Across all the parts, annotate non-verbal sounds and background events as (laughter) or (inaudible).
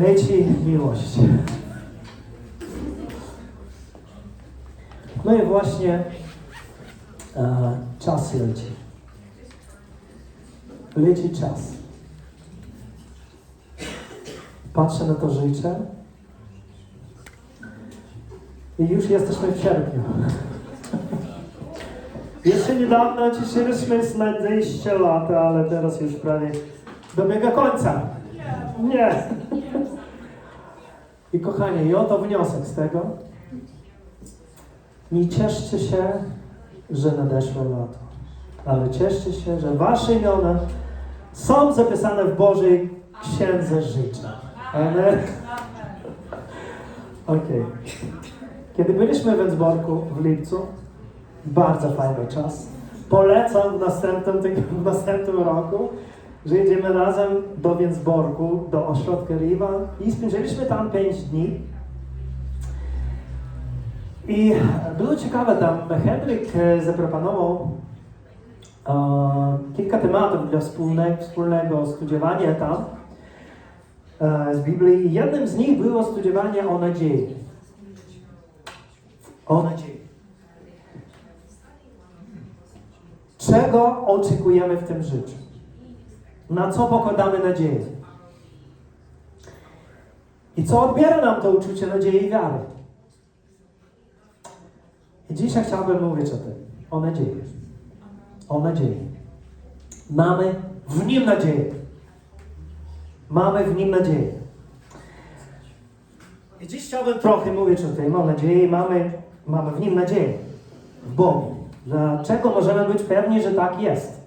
Leci miłość. No i właśnie e, czas leci. Leci czas. Patrzę na to życie i już jesteśmy w sierpniu. Jeszcze niedawno cieszyliśmy z nadejścia lata, ale teraz już prawie dobiega końca. Nie. I kochani, i oto wniosek z tego. Nie cieszcie się, że nadeszło lato, ale cieszcie się, że wasze imiona są zapisane w Bożej Księdze Życia. Amen. Okej. Kiedy byliśmy w Ensborgu w lipcu, bardzo fajny czas. Polecam w następnym, w następnym roku, że jedziemy razem do Więcborgu, do ośrodka Riva i spędziliśmy tam 5 dni. I było ciekawe tam, Henryk e, zaproponował e, kilka tematów dla wspólnego, wspólnego studiowania tam e, z Biblii. Jednym z nich było studiowanie o nadziei. O nadziei. Czego oczekujemy w tym życiu? Na co pokładamy nadzieję? I co odbiera nam to uczucie nadziei i wiary? I dzisiaj chciałbym mówić o tym. O nadziei. O nadziei. Mamy w Nim nadzieję. Mamy w Nim nadzieję. I dziś chciałbym trochę mówić o tym. Mam nadzieję, mamy, mamy w Nim nadzieję. W Bogu. Dlaczego możemy być pewni, że tak jest?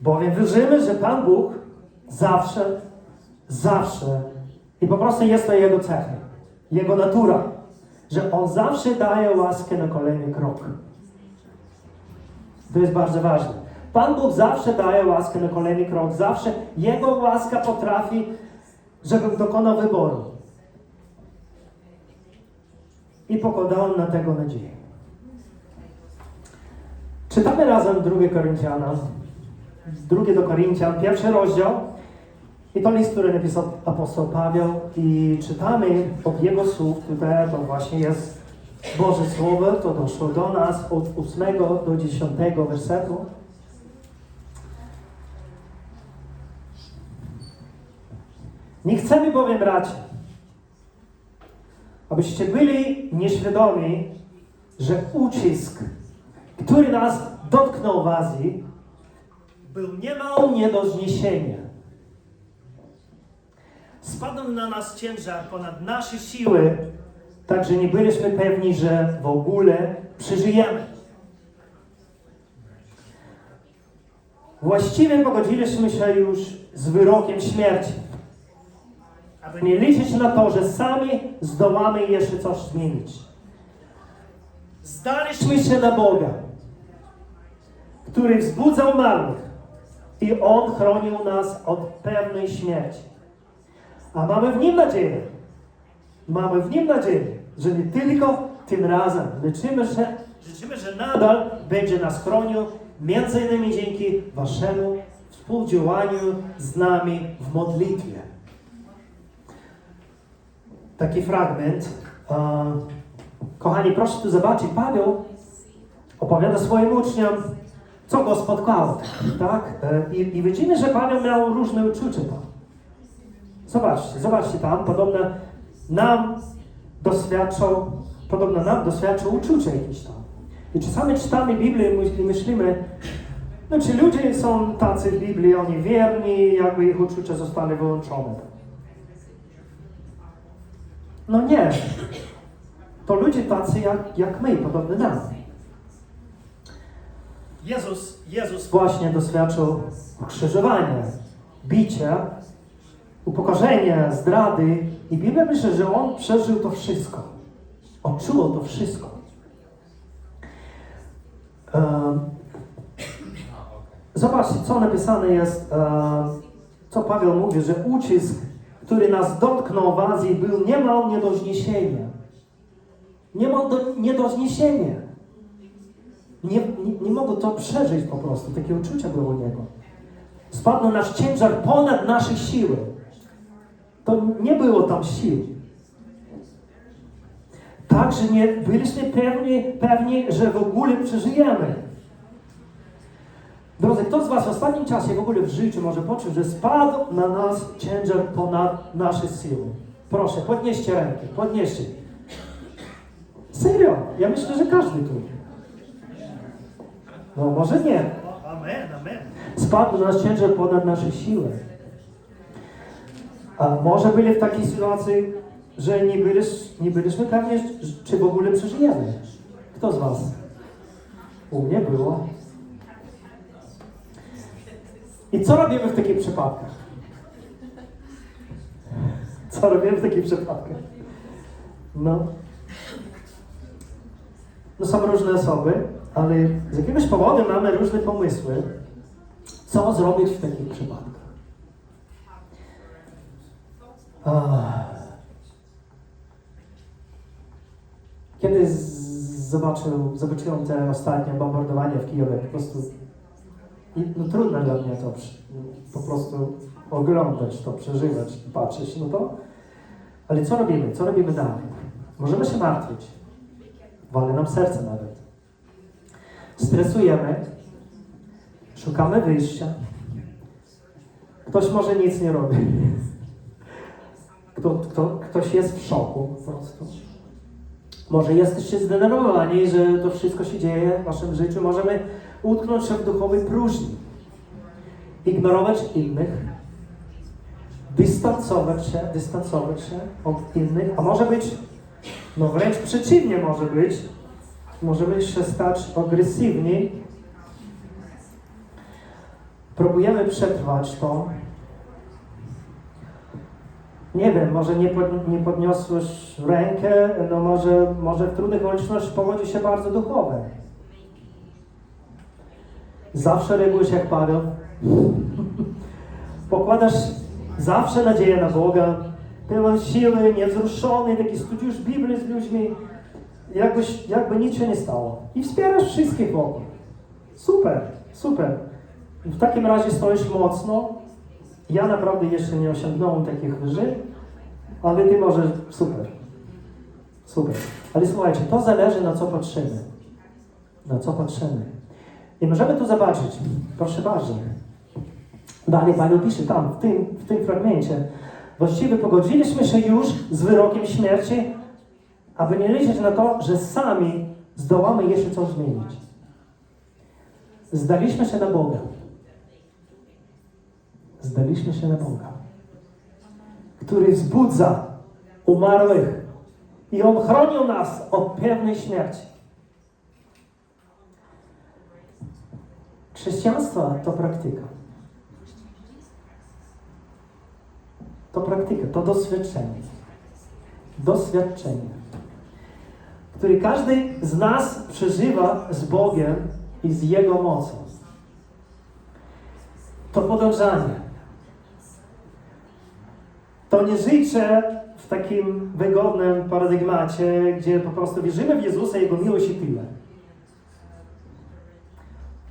Bowiem wierzymy, że Pan Bóg zawsze, zawsze i po prostu jest to Jego cechy, Jego natura, że On zawsze daje łaskę na kolejny krok. To jest bardzo ważne. Pan Bóg zawsze daje łaskę na kolejny krok, zawsze Jego łaska potrafi, żebym dokonał wyboru. I pokładałem na tego nadzieję. Czytamy razem 2 Koryntiana, drugie do Koryntian, pierwszy rozdział. I to list, który napisał apostoł Paweł i czytamy od jego słów, tutaj to właśnie jest Boże Słowo, to doszło do nas od 8 do 10 wersetu. Nie chcemy bowiem, bracia, abyście byli nieświadomi, że ucisk, który nas dotknął w Azji, był niemal nie do zniesienia. Spadł na nas ciężar ponad nasze siły, tak że nie byliśmy pewni, że w ogóle przeżyjemy. Właściwie pogodziliśmy się już z wyrokiem śmierci, aby nie liczyć na to, że sami zdołamy jeszcze coś zmienić. Zdaliśmy się na Boga, który wzbudzał marnych i On chronił nas od pewnej śmierci. A mamy w Nim nadzieję. Mamy w Nim nadzieję, że nie tylko tym razem liczymy, że, liczymy, że nadal będzie nas chronił, między innymi dzięki Waszemu współdziałaniu z nami w modlitwie. Taki fragment. Kochani, proszę tu zobaczyć. Paweł opowiada swoim uczniom, co go spotkało. Tak? E, I, I widzimy, że Paweł miał różne uczucia tam. Zobaczcie, zobaczcie tam, podobno nam doświadczał, podobno nam doświadczał uczucia jakieś tam. I czasami czytamy Biblię i myśl- i myślimy, no ci ludzie są tacy w Biblii, oni wierni, jakby ich uczucia zostały wyłączone. No nie. To ludzie tacy jak, jak my, podobny nam. Jezus, Jezus właśnie doświadczył krzyżowania, bicia, upokorzenia, zdrady i Biblia myśli, że On przeżył to wszystko. Odczuł to wszystko. Zobaczcie, co napisane jest, co Paweł mówi, że ucisk, który nas dotknął w Azji, był niemal nie do zniesienia. Niemal do, nie do zniesienia. Nie, nie, nie mogło to przeżyć po prostu. Takie uczucia były u niego. Spadł na nasz ciężar ponad nasze siły. To nie było tam sił. Tak, że nie byliśmy pewni, pewni, że w ogóle przeżyjemy. Drodzy, kto z Was w ostatnim czasie w ogóle w życiu może poczuć, że spadł na nas ciężar ponad nasze siły? Proszę, podnieście rękę, podnieście. Serio, ja myślę, że każdy tu. No może nie. Amen, amen. Spadł na nas ciężar ponad nasze siły. A może byli w takiej sytuacji, że nie, byliś, nie byliśmy pewni, czy w ogóle przeżyjemy. Kto z Was? U mnie było. I co robimy w takich przypadkach? Co robimy w takich przypadkach? No. No są różne osoby, ale z jakiegoś powodu mamy różne pomysły, co zrobić w takich przypadkach. Ach. Kiedy zobaczył, zobaczyłem te ostatnie bombardowanie w Kijowie, po prostu no, trudno dla mnie to po prostu oglądać, to przeżywać, patrzeć, no to ale co robimy? Co robimy dalej? Możemy się martwić. Wali nam serce nawet. Stresujemy. Szukamy wyjścia. Ktoś może nic nie robi. Kto, kto, ktoś jest w szoku po prostu. Może jesteście zdenerwowani, że to wszystko się dzieje w waszym życiu. Możemy utknąć się w duchowej próżni. Ignorować innych. Dystansować się, dystansować się od innych. A może być, no wręcz przeciwnie może być. Możemy się stać agresywni. Próbujemy przetrwać to. Nie wiem, może nie, pod, nie podniosłeś rękę, no może, może w trudnych okolicznościach powodzi się bardzo duchowe. Zawsze reagujesz jak Paweł. (laughs) Pokładasz zawsze nadzieję na Boga, pełen siły, niewzruszony, taki studiujesz Biblię z ludźmi, jakbyś, jakby nic się nie stało. I wspierasz wszystkich wokół. Super, super. W takim razie stoisz mocno. Ja naprawdę jeszcze nie osiągnąłem takich wyżyn, ale ty możesz, super. Super. Ale słuchajcie, to zależy na co patrzymy. Na co patrzymy. I możemy tu zobaczyć, proszę bardzo. Dalej Paweł pisze tam, w tym, w tym fragmencie. Właściwie pogodziliśmy się już z wyrokiem śmierci, aby nie liczyć na to, że sami zdołamy jeszcze coś zmienić. Zdaliśmy się na Boga. Zdaliśmy się na Boga, który wzbudza umarłych i On chronił nas od pewnej śmierci. Chrześcijaństwo to praktyka. To praktyka, to doświadczenie. Doświadczenie, które każdy z nas przeżywa z Bogiem i z Jego mocą. To podążanie. To nie życie w takim wygodnym paradygmacie, gdzie po prostu wierzymy w Jezusa i Jego miłość i tyle.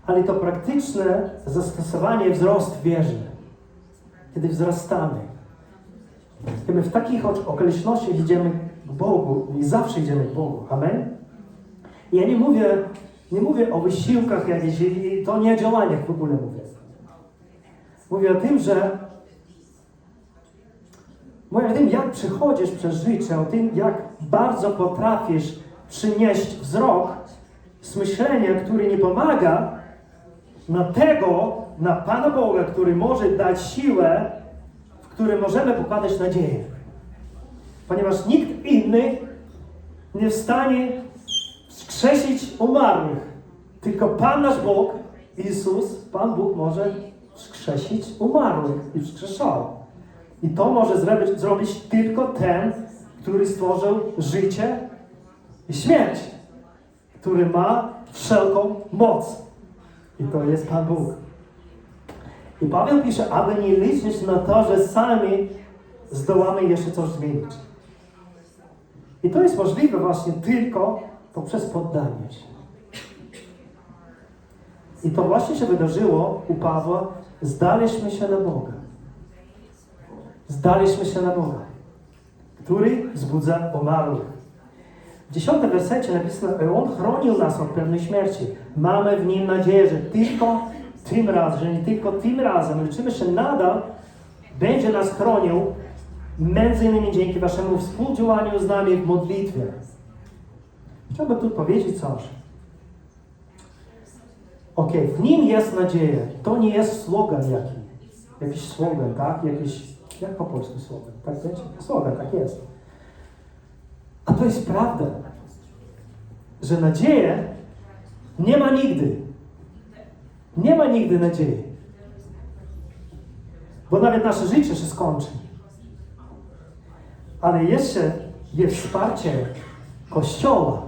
Ale to praktyczne zastosowanie wzrost wierzy. Kiedy wzrastamy. Kiedy w takich ok- okolicznościach idziemy Bogu i zawsze idziemy Bogu. Amen? Ja nie mówię, nie mówię o wysiłkach jakichś, to nie o działaniach w ogóle mówię. Mówię o tym, że mówię o tym, jak przechodzisz przez życie, o tym, jak bardzo potrafisz przynieść wzrok z myślenia, który nie pomaga, na tego, na Pana Boga, który może dać siłę, w którym możemy pokładać nadzieję. Ponieważ nikt inny nie w stanie wskrzesić umarłych. Tylko Pan nasz Bóg, Jezus, Pan Bóg może wskrzesić umarłych i wskrzeszał. I to może zrobić, zrobić tylko ten, który stworzył życie i śmierć, który ma wszelką moc. I to jest Pan Bóg. I Paweł pisze, aby nie liczyć na to, że sami zdołamy jeszcze coś zmienić. I to jest możliwe właśnie tylko poprzez poddanie się. I to właśnie się wydarzyło u Pawła zdaliśmy się na Boga. Zdaliśmy się na Boga, który wzbudza umarłych. W dziesiątym wersecie napisano, On chronił nas od pewnej śmierci. Mamy w Nim nadzieję, że tylko tym razem, że nie tylko tym razem, liczymy się nadal, będzie nas chronił, między innymi dzięki Waszemu współdziałaniu z nami w modlitwie. Chciałbym tu powiedzieć coś. Ok, w Nim jest nadzieja. To nie jest slogan jaki. Jakiś slogan, tak? Jakiś, jak po polsku slogan? Tak wiecie? Slogan, tak jest. A to jest prawda, że nadzieję nie ma nigdy. Nie ma nigdy nadziei. Bo nawet nasze życie się skończy. Ale jeszcze jest wsparcie Kościoła.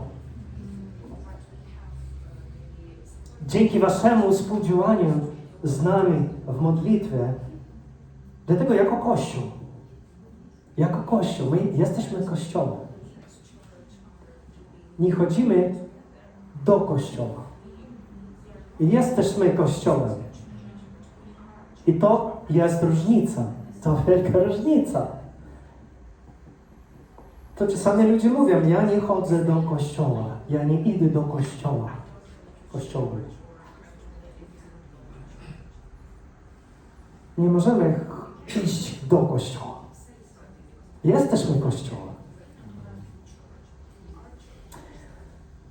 Dzięki Waszemu współdziałaniu z nami w modlitwie, dlatego jako Kościół, jako Kościół, my jesteśmy Kościołem. Nie chodzimy do Kościoła. Jesteśmy Kościołem. I to jest różnica. To wielka różnica. To czasami ludzie mówią, ja nie chodzę do kościoła, ja nie idę do kościoła. Kościoły. Nie możemy iść do kościoła. Jesteśmy kościołem.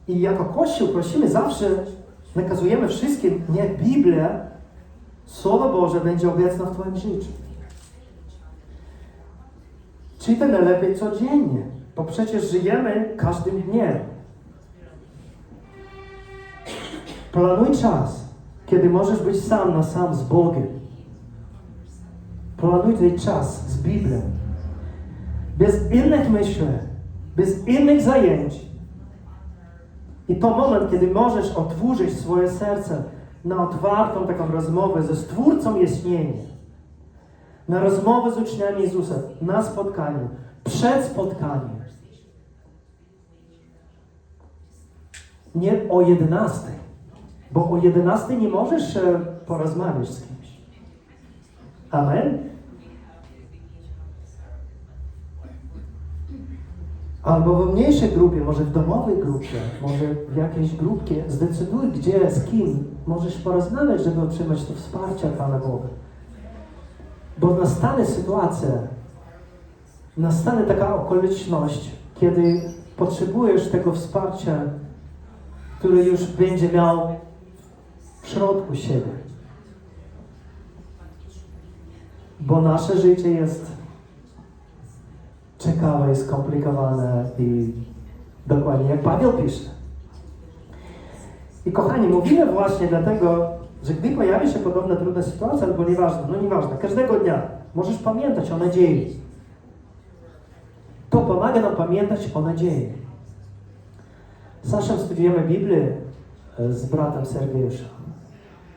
I jako Kościół prosimy zawsze, nakazujemy wszystkim, nie Biblia, Słowo Boże będzie obecne w Twoim życiu. Czytaj najlepiej codziennie, bo przecież żyjemy każdym dniem. Planuj czas, kiedy możesz być sam na sam z Bogiem. Planuj ten czas z Biblią. Bez innych myśli, bez innych zajęć. I to moment, kiedy możesz otworzyć swoje serce na otwartą taką rozmowę ze Stwórcą istnienia na rozmowę z uczniami Jezusa, na spotkaniu, przed spotkaniem. Nie o 11, bo o 11 nie możesz e, porozmawiać z kimś. Amen? Albo w mniejszej grupie, może w domowej grupie, może w jakiejś grupie, zdecyduj gdzie, z kim możesz porozmawiać, żeby otrzymać to wsparcie od Pana Boga. Bo nastanie sytuacja, nastanie taka okoliczność, kiedy potrzebujesz tego wsparcia, które już będzie miał w środku siebie. Bo nasze życie jest ciekawe, skomplikowane i dokładnie jak Paweł pisze. I kochani, mówimy właśnie dlatego, że gdy pojawi się podobna trudna sytuacja, albo nieważne, no nieważne, każdego dnia możesz pamiętać o nadziei. To pomaga nam pamiętać o nadziei. Saszem studiujemy Biblię e, z bratem Sergiuszem.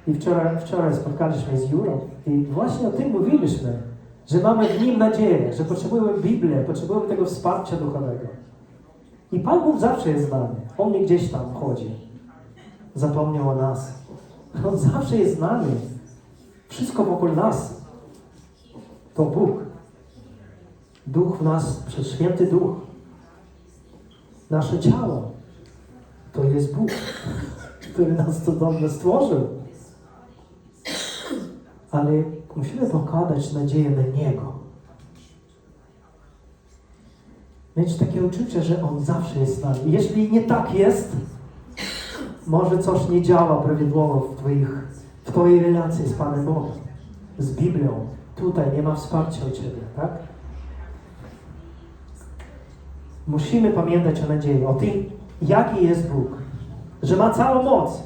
I wczoraj, wczoraj spotkaliśmy z Jurą i właśnie o tym mówiliśmy, że mamy w nim nadzieję, że potrzebujemy Biblię, potrzebujemy tego wsparcia duchowego. I Pan Bóg zawsze jest z nami. On nie gdzieś tam chodzi. Zapomniał o nas. On zawsze jest z nami. Wszystko wokół nas to Bóg. Duch w nas, przez święty Duch. Nasze ciało to jest Bóg, który nas cudownie stworzył. Ale musimy pokładać nadzieję na Niego. Mieć takie uczucie, że On zawsze jest z nami. Jeśli nie tak jest, może coś nie działa prawidłowo w, twoich, w Twojej relacji z Panem Bogiem, z Biblią. Tutaj nie ma wsparcia u Ciebie, tak? Musimy pamiętać o nadziei, o tym, jaki jest Bóg. Że ma całą moc,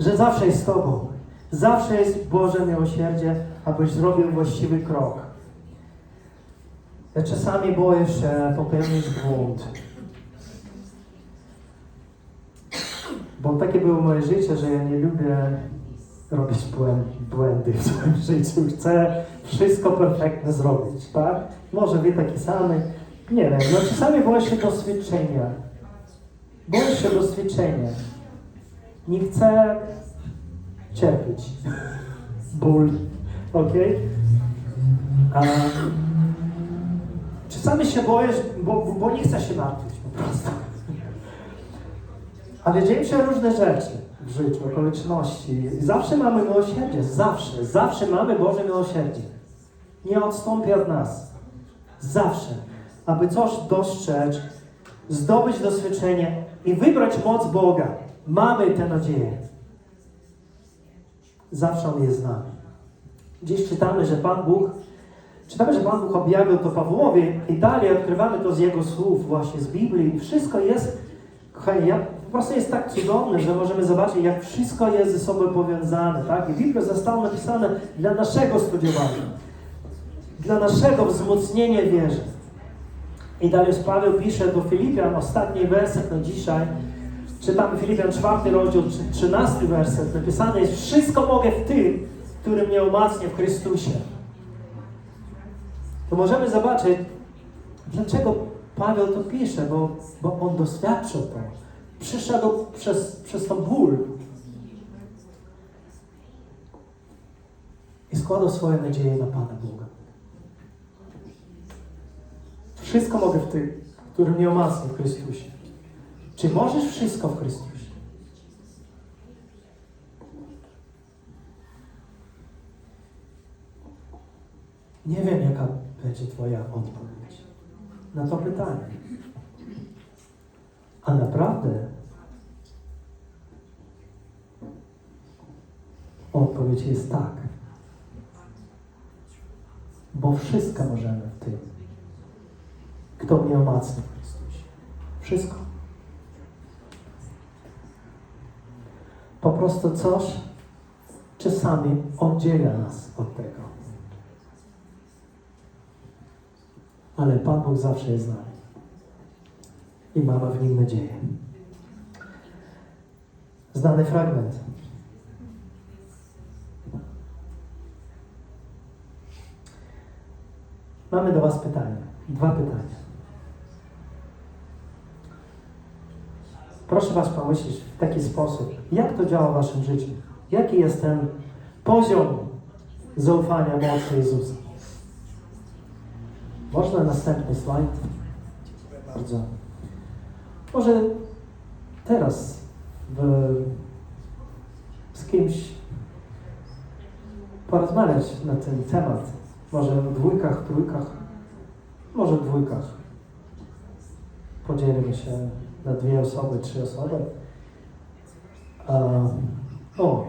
że zawsze jest z Tobą. Zawsze jest Boże miłosierdzie, abyś zrobił właściwy krok. Ja czasami boję się popełnić błąd. Bo takie było moje życie, że ja nie lubię robić błęd- błędy w swoim (laughs) życiu. Chcę wszystko perfektnie zrobić, tak? Może wy taki samy. Nie wiem, no czasami boję się doświadczenia. Boję się doświadczenia. Nie chcę cierpieć. Ból, Okej? A Czasami się boisz, bo, bo nie chcesz się martwić po prostu. Ale dzieją się różne rzeczy w życiu, okoliczności. Zawsze mamy miłosierdzie, zawsze, zawsze mamy Boże miłosierdzie. Nie odstąpi od nas. Zawsze. Aby coś dostrzec, zdobyć doświadczenie i wybrać moc Boga. Mamy tę nadzieję. Zawsze On jest z nami. Dziś czytamy, że Pan Bóg, czytamy, że Pan Bóg objawił to Pawłowi i dalej odkrywamy to z Jego słów, właśnie z Biblii. Wszystko jest, kochani, ja, po prostu jest tak cudowne, że możemy zobaczyć, jak wszystko jest ze sobą powiązane, tak? I Biblia została napisana dla naszego studiowania, dla naszego wzmocnienia wierzy. I dalej Paweł pisze do Filipian, ostatni werset na dzisiaj, czytamy Filipian 4 rozdział, 13 werset, napisane jest Wszystko mogę w tym, który mnie umacnia w Chrystusie. To możemy zobaczyć, dlaczego Paweł to pisze, bo, bo on doświadczył to. Przyszedł przez, przez to ból. I składał swoje nadzieje na Pana Boga. Wszystko mogę w tym, który mnie umacnia w Chrystusie. Czy możesz wszystko w Chrystusie? Nie wiem, jaka będzie Twoja odpowiedź na to pytanie. A naprawdę odpowiedź jest tak. Bo wszystko możemy w tym, kto mnie umacnia w Chrystusie. Wszystko. Po prostu coś czasami oddziela nas od tego. Ale Pan Bóg zawsze jest z nami. I mamy w Nim nadzieję. Znany fragment. Mamy do Was pytania. Dwa pytania. Proszę Was pomyśleć w taki sposób, jak to działa w Waszym życiu? Jaki jest ten poziom zaufania mocy Jezusa? Można następny slajd? Bardzo. Może teraz w, z kimś porozmawiać na ten temat. Może w dwójkach, trójkach, może w dwójkach. Podzielimy się na dwie osoby, trzy osoby. A, o,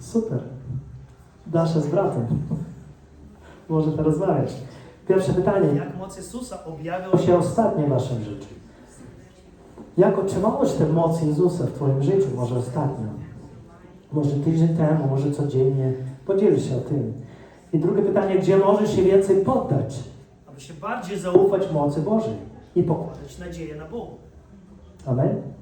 super. Dasza z bratem. Może porozmawiać. Pierwsze pytanie. Jak moc Jezusa objawiał się ostatnio w Waszym życiu? Jak otrzymałeś tę moc Jezusa w Twoim życiu? Może ostatnio? Może tydzień temu, może codziennie? Podziel się o tym. I drugie pytanie, gdzie możesz się więcej poddać? Aby się bardziej zaufać mocy Bożej i pokładać nadzieję na Bogu. Amen?